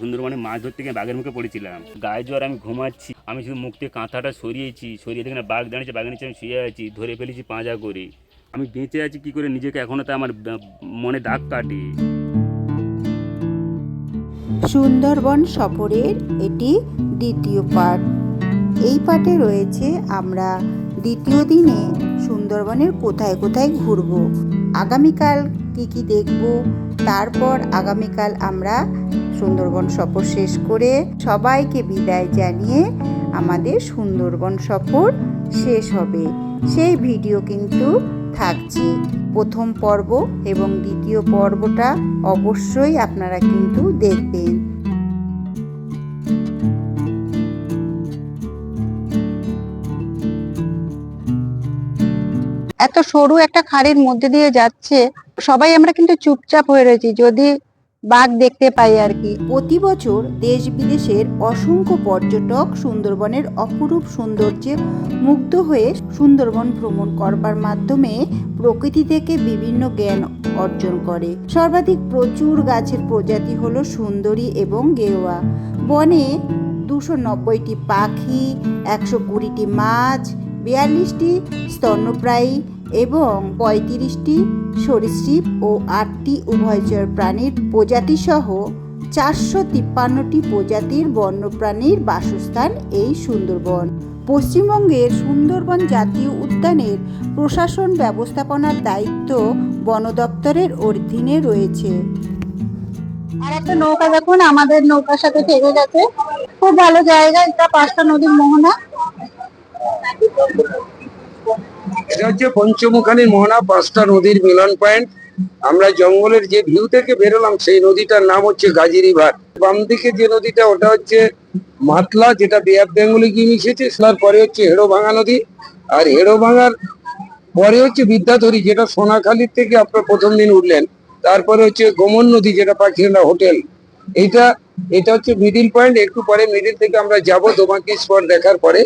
সুন্দরবনে মাছ ধরতে গিয়ে বাঘের মুখে পড়েছিলাম। গায়ে জ্বর আমি ঘুমাচ্ছি। আমি শুধু মুখ থেকে কাঁথাটা সরিয়েছি, সরিয়ে দেখি না বাঘ দাঁড়িয়েছে, বাঘের নিচে আমি শুয়ে আছি, ধরে ফেলেছি পাঁজা করে। আমি বেঁচে আছি কি করে নিজেকে এখনও তো আমার মনে দাগ কাটে। সুন্দরবন সফরের এটি দ্বিতীয় পার্ট এই পার্টে রয়েছে আমরা দ্বিতীয় দিনে সুন্দরবনের কোথায় কোথায় ঘুরব, আগামীকাল কি কি দেখব, তারপর আগামীকাল আমরা সুন্দরবন সফর শেষ করে সবাইকে বিদায় জানিয়ে আমাদের সুন্দরবন সফর শেষ হবে। সেই ভিডিও কিন্তু থাকছে। প্রথম পর্ব এবং দ্বিতীয় পর্বটা অবশ্যই আপনারা কিন্তু দেখবেন। এত সরু একটা খাড়ির মধ্যে দিয়ে যাচ্ছে। সবাই আমরা কিন্তু চুপচাপ হয়ে রয়েছি। যদি বাঘ দেখতে পাই আর কি। প্রতি বছর দেশ বিদেশের অসংখ্য পর্যটক সুন্দরবনের অপরূপ সৌন্দর্যে মুগ্ধ হয়ে সুন্দরবন ভ্রমণ করবার মাধ্যমে প্রকৃতি থেকে বিভিন্ন জ্ঞান অর্জন করে। সর্বাধিক প্রচুর গাছের প্রজাতি হলো সুন্দরী এবং গেওয়া। বনে দুশো নব্বইটি পাখি, একশো কুড়িটি মাছ, বিয়াল্লিশটি স্তন্যপ্রায়ী এবং পঁয়ত্রিশটি সরীসৃপ ও আটটি উভয়চর প্রাণীর প্রজাতি সহ চারশো তিপ্পান্নটি প্রজাতির বন্যপ্রাণীর বাসস্থান এই সুন্দরবন। পশ্চিমবঙ্গের সুন্দরবন জাতীয় উদ্যানের প্রশাসন ব্যবস্থাপনার দায়িত্ব বন দপ্তরের অধীনে রয়েছে। আর একটা নৌকা দেখুন, আমাদের নৌকার সাথে থেকে গেছে। খুব ভালো জায়গা, এটা পাঁচটা নদীর মোহনা। এটা হচ্ছে পঞ্চমুখানী মোহনা পাঁচটা নদীর মিলন পয়েন্ট। আমরা জঙ্গলের যে ভিউ থেকে বেরোলাম, সেই নদীটার নাম হচ্ছে গাজী রিভার বাম দিকে যে নদীটা, ওটা হচ্ছে মাতলা, যেটা বে অফ বেঙ্গলে গিয়ে মিশেছে পরে হচ্ছে হেড়োভাঙা নদী। আর হেড়োভাঙার পরে হচ্ছে বিদ্যাধরী, যেটা সোনাখালীর থেকে আপনার প্রথম দিন উঠলেন। তারপরে হচ্ছে গোমন নদী, যেটা পাখিরা হোটেল। এটা এটা হচ্ছে মিডিল পয়েন্ট একটু পরে মিডিল থেকে আমরা যাব তোমাকে স্পট দেখার পরে।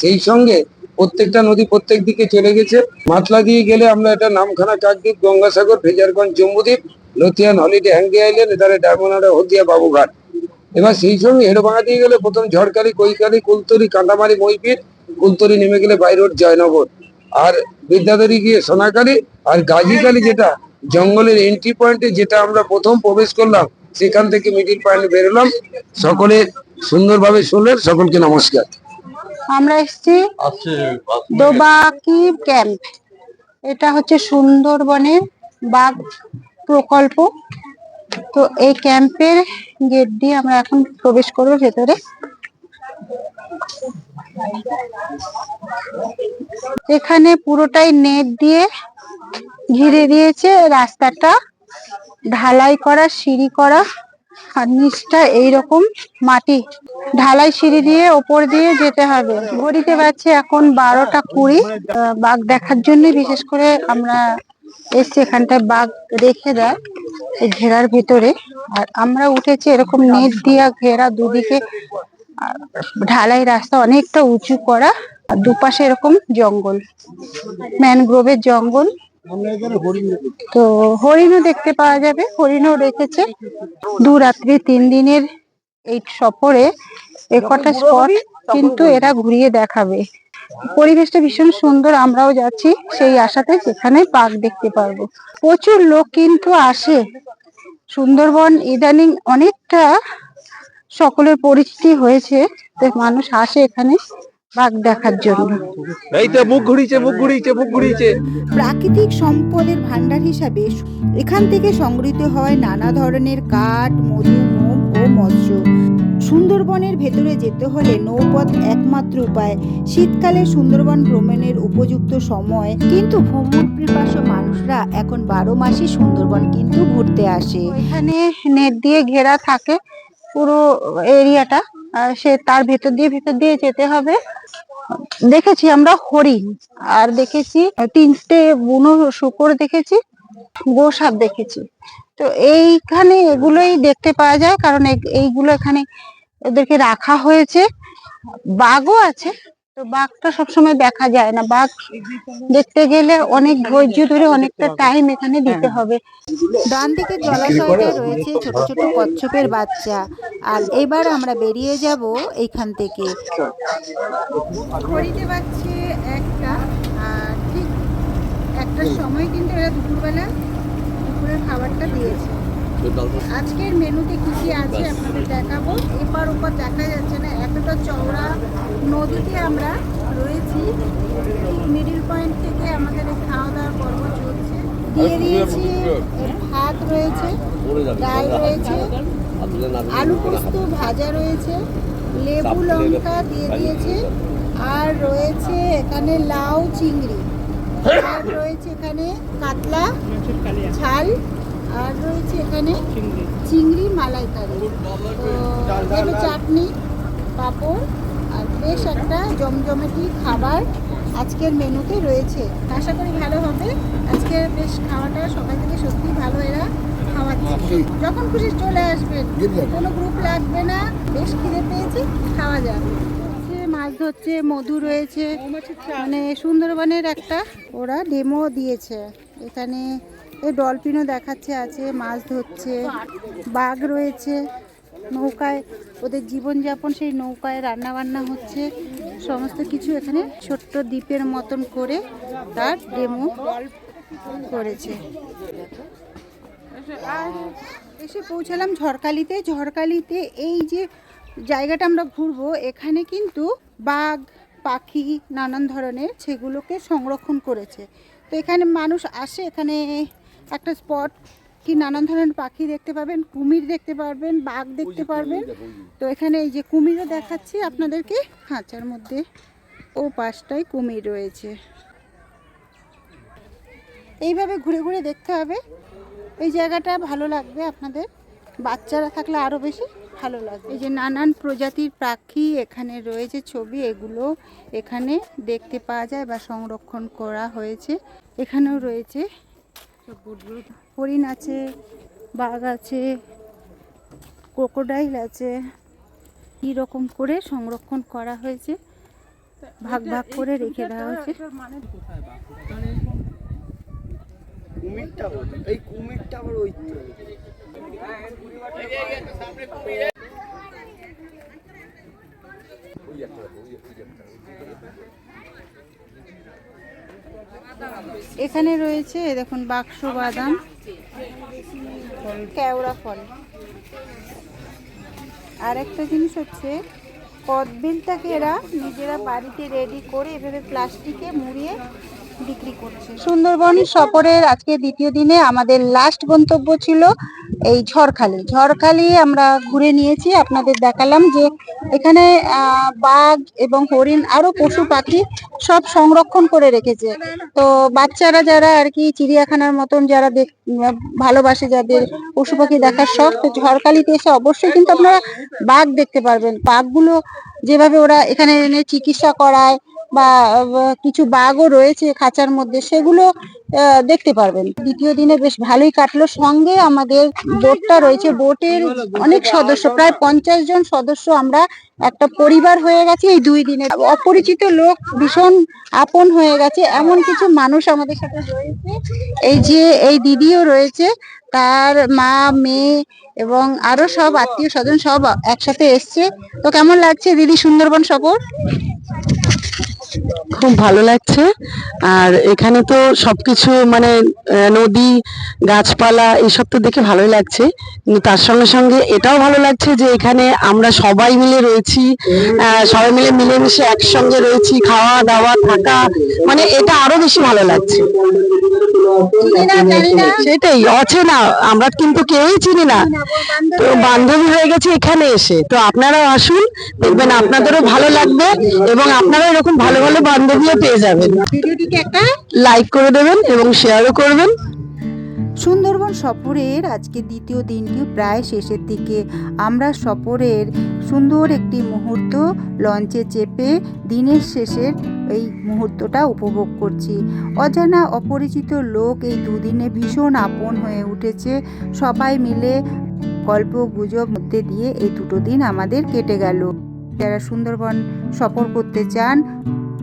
সেই সঙ্গে প্রত্যেকটা নদী প্রত্যেক দিকে চলে গেছে। মাতলা দিয়ে গেলে আমরা এটা Namkhana Kakdwip Gangasagar Frasergunj Jambudwip Lothian, Holiday, Henry island, এধারে ডায়মন্ডা হলদিয়া, বাবুঘাট। এবার সেই সঙ্গে হেড়োভাঙা দিয়ে গেলে প্রথম ঝড়কালি কৈকালি কুলতরি কাঁটামারি মইপির কুলতরি নেমে গেলে বাই রোড, জয়নগর। আর বিদ্যাধরী গিয়ে সোনাকালী আর গাজীকালী যেটা, জঙ্গলের এন্ট্রি পয়েন্টে যেটা আমরা প্রথম প্রবেশ করলাম, সেখান থেকে মিডিল পয়েন্ট বেরোলাম। সকলে সুন্দরভাবে শুনলেন, সকলকে নমস্কার। আমরা এসেছি দোবাকি ক্যাম্প। এটা হচ্ছে সুন্দরবনের বাঘ প্রকল্প। তো এই ক্যাম্পের গেট দিয়ে আমরা এখন প্রবেশ করব ভেতরে। এখানে পুরোটাই নেট দিয়ে ঘিরে দিয়েছে রাস্তাটা। ঢালাই করা সিঁড়ি করা। আর নিচটা এইরকম মাটি। ঢালাই সিঁড়ি দিয়ে ওপর দিয়ে যেতে হবে। ঘড়িতে পাচ্ছি এখন বারোটা কুড়ি। বাঘ দেখার জন্য বিশেষ করে আমরা এসছি এখানটায় বাঘ রেখে দেয় এই ঘেরার ভিতরে। আর আমরা উঠেছি এরকম নেট দিয়া ঘেরা দুদিকে। ঢালাই রাস্তা অনেকটা উঁচু করা। আর দুপাশে এরকম জঙ্গল। ম্যানগ্রোভের জঙ্গল। তো হরিণও দেখতে পাওয়া যাবে হরিণও রেখেছে দু রাত্রি তিন দিনের এই সফরে এ কটা স্পট কিন্তু এরা ঘুরিয়ে দেখাবে। পরিবেশটা ভীষণ সুন্দর আমরাও যাচ্ছি সেই আশাতে সেখানে পার্ক দেখতে পারব। প্রচুর লোক কিন্তু আসে। সুন্দরবন ইদানিং অনেকটা সকলের পরিচিতি হয়েছে মানুষ আসে এখানে। বাঘ দেখার জন্য। এই তো মুখ ঘুরিয়েছে মুখ ঘুরিয়েছে মুখ ঘুরিয়েছে। প্রাকৃতিক সম্পদের ভাণ্ডার হিসাবে এখান থেকে সংগৃহীত হয় নানা ধরনের কাঠ মধু মোম ও মৎস্য। সুন্দরবনের ভেতরে যেতে হলে নৌপথ একমাত্র উপায়। শীতকালে সুন্দরবন ভ্রমণের উপযুক্ত সময়। কিন্তু ভ্রমণ পিপাসু মানুষরা এখন বারো মাসই সুন্দরবন কিন্তু ঘুরতে আসে। এখানে নেট দিয়ে ঘেরা থাকে পুরো এরিয়াটা। সে তার ভেতর দিয়ে ভেতর দিয়ে যেতে হবে। দেখেছি আমরা হরিণ, আর দেখেছি তিনটে বুনো শুকর দেখেছি, গোসাপ দেখেছি। তো এইখানে এগুলোই দেখতে পাওয়া যায়, কারণ এইগুলো এখানে ওদেরকে রাখা হয়েছে। বাঘও আছে তো বাঘটা সবসময় দেখা যায় না। বাঘ দেখতে গেলে অনেক ধৈর্য ধরে অনেকটা টাইম এখানে দিতে হবে। ডান দিকে জলাশয়টা রয়েছে ছোট ছোট কচ্ছপের বাচ্চা। আর এবার আমরা বেরিয়ে যাব এইখান থেকে। ঘড়িতে পাচ্ছে একটা আর ঠিক একটার সময় কিন্তু এরা দুপুরবেলা দুপুরের খাবারটা দিয়েছে। আজকের মেনুতে কি কি আছে আপনাদের দেখাবো? এপার ওপার দেখা যাচ্ছে না। এতটা চওড়া নদীতে আমরা রয়েছি। মিডিল পয়েন্ট থেকে আমাদের এই খাওয়া দাওয়ার পর্ব চলছে। দিয়ে দিয়েছি ভাত রয়েছে ডাল রয়েছে আলু পোস্ত ভাজা রয়েছে লেবু লঙ্কা দিয়ে দিয়েছে আর রয়েছে এখানে লাউ চিংড়ি। আর রয়েছে এখানে কাতলা ঝাল আর রয়েছে এখানে চিংড়ি। মালাইকারি। তো চাটনি পাঁপড় আর বেশ একটা জমজমাটি খাবার আজকের মেনুতে রয়েছে। আশা করি ভালো হবে। আজকের বেশ খাওয়াটা সকাল থেকে সত্যি ভালো এরা খাওয়াচ্ছে। যখন খুশি চলে আসবেন কোনো গ্রুপ লাগবে না। বেশ খিদে পেয়েছে খাওয়া যাবে মাছ ধরছে মধু রয়েছে। মানে সুন্দরবনের একটা ওরা ডেমো দিয়েছে। এখানে এই ডলফিনও দেখাচ্ছে, আছে, মাছ ধরছে, বাঘ রয়েছে, নৌকায়, ওদের জীবনযাপন, সেই নৌকায় রান্না বান্না হচ্ছে। সমস্ত কিছু এখানে ছোট্ট দ্বীপের মতন করে তার ডেমো করেছে। এসে পৌঁছালাম ঝড়খালিতে। ঝড়খালিতে এই যে জায়গাটা আমরা ঘুরবো, এখানে কিন্তু বাঘ, পাখি নানান ধরনের সেগুলোকে সংরক্ষণ করেছে। তো এখানে মানুষ আসে, এখানে একটা স্পট কি নানান ধরনের পাখি দেখতে পাবেন কুমির দেখতে পারবেন বাঘ দেখতে পারবেন। তো এখানে এই যে কুমিরও দেখাচ্ছি আপনাদেরকে খাঁচার মধ্যে। ও পাশটায় কুমির রয়েছে। এইভাবে ঘুরে ঘুরে দেখতে হবে। এই জায়গাটা ভালো লাগবে আপনাদের। বাচ্চারা থাকলে আরও বেশি ভালো লাগবে। এই যে নানান প্রজাতির পাখি এখানে রয়েছে ছবি এগুলো এখানে দেখতে পাওয়া যায় বা সংরক্ষণ করা হয়েছে। এখানেও রয়েছে। হরিণ আছে, বাঘ আছে ক্রোকোডাইল আছে কী রকম করে সংরক্ষণ করা হয়েছে, ভাগ ভাগ করে রেখে দেওয়া হয়েছে। এখানে রয়েছে দেখুন, বাক্স বাদাম কেওড়া ফল। আর একটা জিনিস হচ্ছে, কদবিলটাকে এরা নিজেরা বাড়িতে রেডি করে এভাবে প্লাস্টিকে মুড়িয়ে সুন্দরবন সফরের আজকে দ্বিতীয় দিনে আমাদের লাস্ট গন্তব্য ছিল এই ঝড়খালি। ঝড়খালি আমরা ঘুরে নিয়েছি, আপনাদের দেখালাম যে এখানে বাঘ এবং হরিণ আরও পশু পাখি সব সংরক্ষণ করে রেখেছে। তো বাচ্চারা যারা আর কি চিড়িয়াখানার মতন যারা ভালোবাসে যাদের পশু পাখি দেখার শখ, তো ঝড়খালিতে এসে অবশ্যই কিন্তু আপনারা বাঘ দেখতে পারবেন। বাঘগুলো যেভাবে ওরা এখানে এনে চিকিৎসা করায় বা কিছু বাঘও রয়েছে খাঁচার মধ্যে, সেগুলো দেখতে পারবেন। দ্বিতীয় দিনে বেশ ভালোই কাটলো। সঙ্গে আমাদের বোটটা রয়েছে। বোটের অনেক সদস্য, প্রায় পঞ্চাশ জন সদস্য আমরা, একটা পরিবার হয়ে গেছে এই দুই দিনে। অপরিচিত লোক ভীষণ আপন হয়ে গেছে। এমন কিছু মানুষ আমাদের সাথে রয়েছে। এই যে, এই দিদিও রয়েছে। তার মা, মেয়ে এবং আরও সব আত্মীয় স্বজন সব একসাথে এসছে। তো কেমন লাগছে দিদি সুন্দরবন সফর? খুব ভালো লাগছে। আর এখানে তো সবকিছু মানে নদী, গাছপালা, এসব তো দেখে ভালোই লাগছে। কিন্তু তার সঙ্গে সঙ্গে এটাও ভালো লাগছে যে এখানে আমরা সবাই মিলে রয়েছি। সবাই মিলে মিলেমিশে একসঙ্গে রয়েছি, খাওয়া দাওয়া, থাকা মানে এটা আরও বেশি ভালো লাগছে। সেটাই, অচেনা, আমরা কিন্তু কেউই চিনি না। তো বান্ধবী হয়ে গেছে এখানে এসে। তো আপনারাও আসুন, দেখবেন আপনাদেরও ভালো লাগবে এবং আপনারা এরকম ভালো ভালো বান্ধবীও পেয়ে যাবেন। ভিডিওটিকে একটা লাইক করে দেবেন এবং শেয়ারও করবেন। সুন্দরবন সফরের আজকে দ্বিতীয় দিনটি প্রায় শেষের দিকে। আমরা সফরের সুন্দর একটি মুহূর্ত লঞ্চে চেপে দিনের শেষের এই মুহূর্তটা উপভোগ করছি। অজানা অপরিচিত লোক এই দুদিনে ভীষণ আপন হয়ে উঠেছে। সবাই মিলে গল্প গুজব মধ্যে দিয়ে এই দুটো দিন আমাদের কেটে গেল। যারা সুন্দরবন সফর করতে চান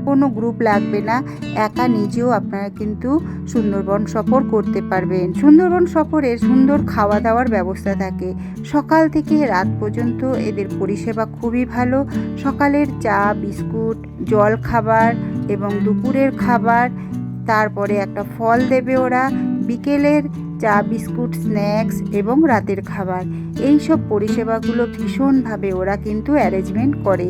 কোনো গ্রুপ লাগবে না। একা নিজেও আপনারা কিন্তু সুন্দরবন সফর করতে পারবেন। সুন্দরবন সফরের সুন্দর খাওয়া দাওয়ার ব্যবস্থা থাকে। সকাল থেকে রাত পর্যন্ত এদের পরিষেবা খুবই ভালো। সকালের চা, বিস্কুট, জল খাবার এবং দুপুরের খাবার, তারপরে একটা ফল দেবে ওরা, বিকেলের চা, বিস্কুট, স্ন্যাক্স এবং রাতের খাবার। এই সব পরিষেবাগুলো ভীষণভাবে ওরা কিন্তু অ্যারেঞ্জমেন্ট করে।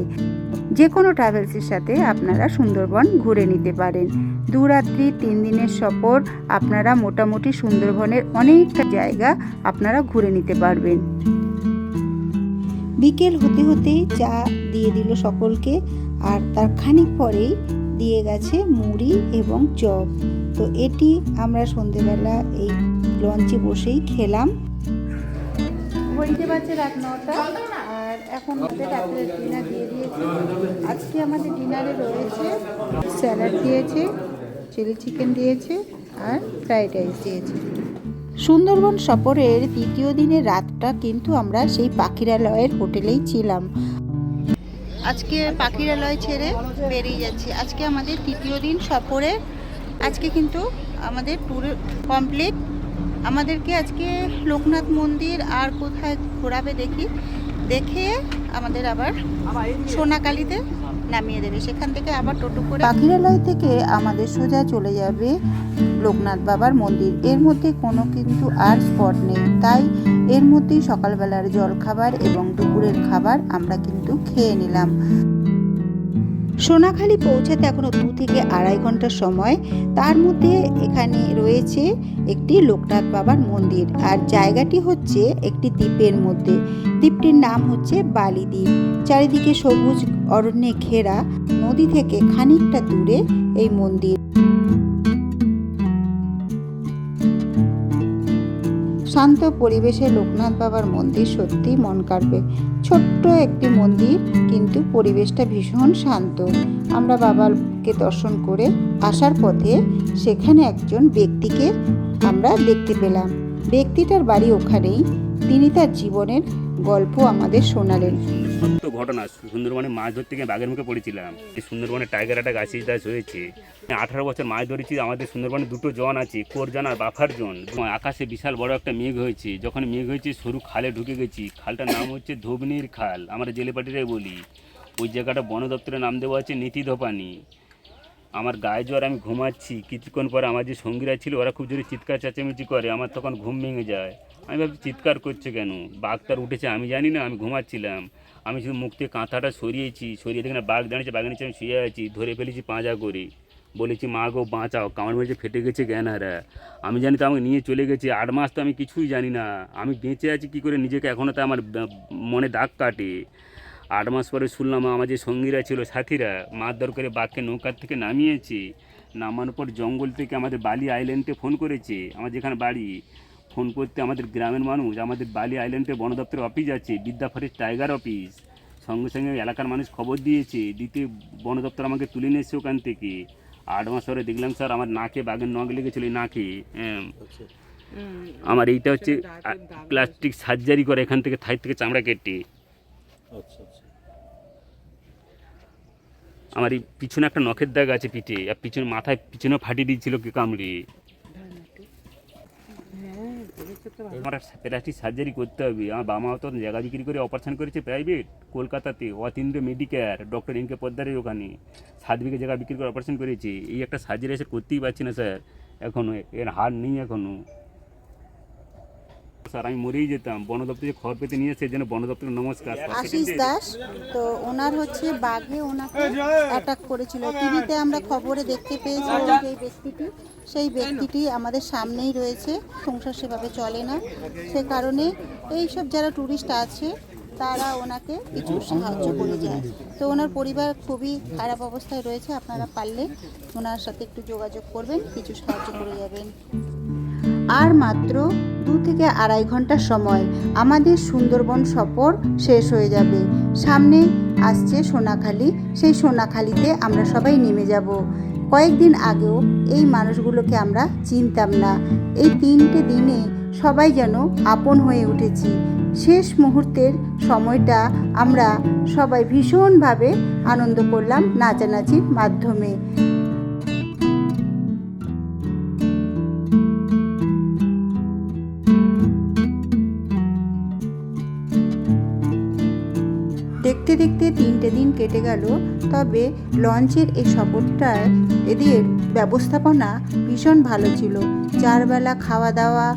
যে কোনো ট্রাভেলসের সাথে আপনারা সুন্দরবন ঘুরে নিতে পারেন। দু রাত্রি তিন দিনের সফর, আপনারা মোটামুটি সুন্দরবনের অনেকটা জায়গা আপনারা ঘুরে নিতে পারবেন। বিকেল হতে হতেই চা দিয়ে দিল সকলকে, আর তার খানিক পরেই দিয়ে গেছে মুড়ি এবং চপ। তো এটি আমরা সন্ধেবেলা এই লঞ্চে বসেই খেলাম। ঘড়িতে বাজছে রাত নটা। এখন আমাদের রাত্রের ডিনার দিয়ে দিয়েছে। আজকে আমাদের ডিনারে রয়েছে স্যালাড দিয়েছে চিলি চিকেন দিয়েছে আর ফ্রাইড রাইস দিয়েছে। সুন্দরবন সফরের দ্বিতীয় দিনের রাতটা কিন্তু আমরা সেই পাখিরালয়ের হোটেলেই ছিলাম। আজকে পাখিরালয় ছেড়ে বেরিয়ে যাচ্ছি। আজকে আমাদের তৃতীয় দিন সফরে। আজকে কিন্তু আমাদের ট্যুর কমপ্লিট আমাদেরকে আজকে লোকনাথ মন্দির আর কোথায় ঘোরাবে দেখি। দেখে আমাদের আবার সোনাকালীতে নামিয়ে দেবে। সেখান থেকে আবার টোটো করে পাখিরালয় থেকে আমাদের সোজা চলে যাবে লোকনাথ বাবার মন্দির। এর মধ্যে কোনো কিন্তু আর স্পট নেই। তাই এর মধ্যেই সকালবেলার জলখাবার এবং দুপুরের খাবার আমরা কিন্তু খেয়ে নিলাম। সোনাখালি পৌঁছাতে এখনও দু থেকে আড়াই ঘণ্টা সময়। তার মধ্যে এখানে রয়েছে একটি লোকনাথ বাবার মন্দির। আর জায়গাটি হচ্ছে একটি দ্বীপের মধ্যে। দ্বীপটির নাম হচ্ছে বালি দ্বীপ। চারিদিকে সবুজ অরণ্যে ঘেরা। নদী থেকে খানিকটা দূরে এই মন্দির। শান্ত পরিবেশে লোকনাথ বাবার মন্দির সত্যি মন কাটবে ছোট্ট একটি মন্দির, কিন্তু পরিবেশটা ভীষণ শান্ত। আমরা বাবাকে দর্শন করে আসার পথে সেখানে একজন ব্যক্তিকে আমরা দেখতে পেলাম। ব্যক্তিটার বাড়ি ওখানেই। তিনি তার জীবনের গল্প আমাদের শোনালেন। সত্য ঘটনা, সুন্দরবনে মাছ ধরতে গিয়ে বাঘের মুখে পড়েছিলাম। সুন্দরবনে টাইগার একটা গাছি দাস হয়েছে। আঠারো বছর মাছ ধরেছি, আমাদের সুন্দরবনে দুটো জন আছে কোরজন আর বাফার জন। আকাশে বিশাল বড় একটা মেঘ হয়েছে। যখন মেঘ হয়েছে, সরু খালে ঢুকে গেছি। খালটার নাম হচ্ছে ধবনির খাল, আমরা জেলেপাটিরাই বলি। ওই জায়গাটা বন দপ্তরের নাম দেওয়া আছে নীতি ধোপানি। আমার গায়ে জ্বর, আমি ঘুমাচ্ছি। কিছুক্ষণ পরে আমার যে সঙ্গীরা ছিল, ওরা খুব জোরে চিৎকার, চেঁচামেচি করে। আমার তখন ঘুম ভেঙে যায়। আমি ভাবছি চিৎকার করছে কেন? বাঘ তার উঠেছে, আমি জানি না, আমি ঘুমাচ্ছিলাম। আমি শুধু মুখ থেকে কাঁথাটা সরিয়েছি, সরিয়ে দেখে না, বাঘ দাঁড়িয়েছে, বাঘের নিচে আমি শুয়ে আছি, ধরে ফেলেছি পাঁজা করে। বলেছি, মা গো, বাঁচাও, কামড় মেরেছে, ফেটে গেছে জ্ঞানারা। আমি জানি তো আমাকে নিয়ে চলে গেছে, আট মাস তো আমি কিছুই জানি না। আমি বেঁচে আছি কি করে নিজেকে? এখনও তো আমার মনে দাগ কাটে। আট মাস পরে শুনলাম আমার যে সঙ্গীরা ছিল, সাথীরা, মারধর করে বাঘকে নৌকার থেকে নামিয়েছে। নামানোর পর জঙ্গল থেকে আমাদের বালি আইল্যান্ডে ফোন করেছে, আমার যেখানে বাড়ি। ফোন করতে আমাদের গ্রামের মানুষ আমাদের বালি আইল্যান্ডে বন দপ্তরের অফিস আছে বিদ্যা ফরেস্ট টাইগার অফিস সঙ্গে সঙ্গে এলাকার মানুষ খবর দিয়েছে দিতে বন দপ্তর আমাকে তুলে নিয়ে এসছে ওখান থেকে। আট মাস পরে দেখলাম স্যার আমার নাকে বাঘের নখ লেগেছিল নাকে। হ্যাঁ। আমার এইটা হচ্ছে প্লাস্টিক সার্জারি করে এখান থেকে থাই থেকে চামড়া কেটে। আমার এই পিছনে একটা নখের দাগ আছে পিঠে আর পিছনে মাথায় পিছনে ফাটিয়ে দিয়েছিল কামড়ে। আমার প্লাস্টিক সার্জারি করতে হবে। আমার বাবা মাও তো জায়গা বিক্রি করে অপারেশন করেছে প্রাইভেট কলকাতাতে, অতীন্দ্র মেডিকেয়ার ডক্টর এনকে পদ্মারের ওখানে। সাত বিঘে জায়গা বিক্রি করে অপারেশন করেছে। এই একটা সার্জারি এসে করতেই পারছি না স্যার এখনও এর হার নেই এখনও স্যার আমি মরেই যেতাম। বন দপ্তরে খবর পেতে নিয়ে সেই জন্য বন দপ্তরে নমস্কার। আশিস দাস তো ওনার হচ্ছে বাঘে ওনাকে অ্যাটাক করেছিল। টিভিতে আমরা খবরে দেখতে পেয়েছিলাম যে এই ব্যক্তিটি সেই ব্যক্তিটি আমাদের সামনেই রয়েছে সংসার সেভাবে চলে না। সে কারণে এই সব যারা ট্যুরিস্ট আছে তারা ওনাকে কিছু সাহায্য করে যায়। তো ওনার পরিবার খুবই খারাপ অবস্থায় রয়েছে আপনারা পারলে ওনার সাথে একটু যোগাযোগ করবেন কিছু সাহায্য করে যাবেন। আর মাত্র দু থেকে আড়াই ঘণ্টা সময় আমাদের সুন্দরবন সফর শেষ হয়ে যাবে। সামনে আসছে সোনাখালি, সেই সোনাখালিতে আমরা সবাই নেমে যাব। কয়েকদিন আগেও এই মানুষগুলোকে আমরা চিনতাম না। এই তিনটে দিনে সবাই যেন আপন হয়ে উঠেছি। শেষ মুহূর্তের সময়টা আমরা সবাই ভীষণভাবে আনন্দ করলাম নাচানাচির মাধ্যমে। দেখতে দেখতে তিনটে দিন কেটে গেল, তবে লঞ্চের এই সফরটায় এদের ব্যবস্থাপনা ভীষণ ভালো ছিল। চারবেলা খাওয়া দাওয়া,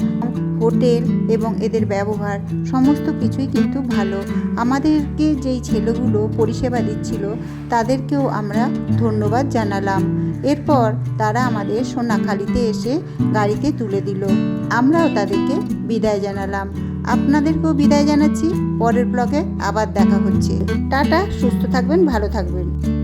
হোটেল এবং এদের ব্যবহার সমস্ত কিছুই কিন্তু ভালো। আমাদেরকে যেই ছেলেগুলো পরিষেবা দিচ্ছিল, তাদেরকেও আমরা ধন্যবাদ জানালাম। এরপর তারা আমাদের সোনাখালিতে এসে গাড়িতে তুলে দিল। আমরাও তাদেরকে বিদায় জানালাম। আপনাদেরকেও বিদায় জানাচ্ছি। পরের ব্লকে আবার দেখা হচ্ছে। টাটা সুস্থ থাকবেন ভালো থাকবেন।